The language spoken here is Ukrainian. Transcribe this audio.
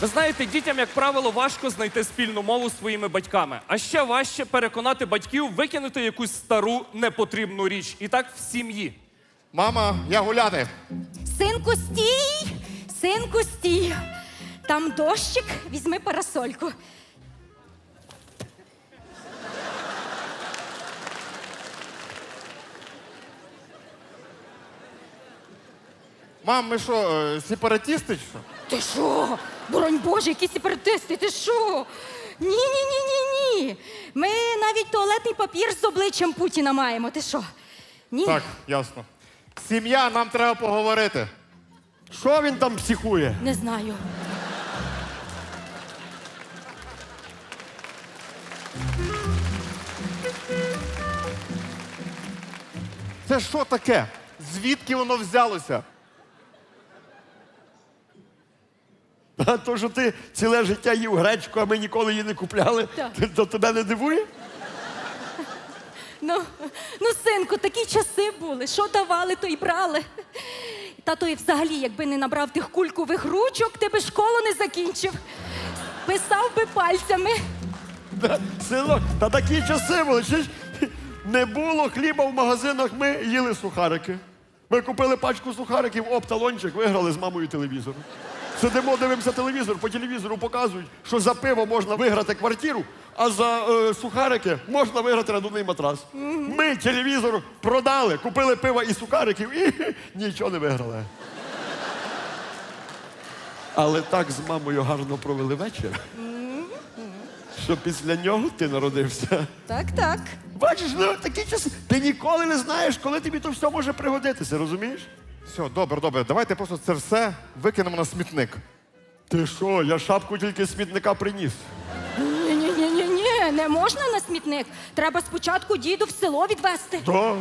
Ви знаєте, дітям, як правило, важко знайти спільну мову з своїми батьками. А ще важче переконати батьків викинути якусь стару непотрібну річ. І так в сім'ї. Мама, я гуляти. Синку, стій! Синку, стій! Там дощик, візьми парасольку. Мам, ми що, е, сепаратісти чи що? Ти що? Боронь Боже, які сепаратисти, ти що? Ні, ні, ні, ні, ні. Ми навіть туалетний папір з обличчям Путіна маємо. Ти що? Ні. Так, ясно. Сім'я, нам треба поговорити. Що він там психує? Не знаю. Це що таке? Звідки воно взялося? А то, що ти ціле життя їв гречку, а ми ніколи її не купляли, Так. то тебе не дивує? Ну, ну, синку, такі часи були. Що давали, то й брали. Тато і взагалі, якби не набрав тих кулькових ручок, ти би школу не закінчив. Писав би пальцями. Да, Синок, та такі часи були. Чи ж не було хліба в магазинах, ми їли сухарики. Ми купили пачку сухариків, оп, талончик, виграли з мамою телевізор. Сидимо, дивимося телевізор, по телевізору показують, що за пиво можна виграти квартиру, а за е, сухарики можна виграти надувний матрас. Ми телевізор продали, купили пиво і сухариків і нічого не виграли. Але так з мамою гарно провели вечір, що після нього ти народився. Так, так. Бачиш, ну такі часи. Ти ніколи не знаєш, коли тобі то все може пригодитися, розумієш? Все, добре, добре. Давайте просто це все викинемо на смітник. Ти що, я шапку тільки з смітника приніс. Ні, ні, ні, ні, ні, не можна на смітник. Треба спочатку діду в село відвести. То?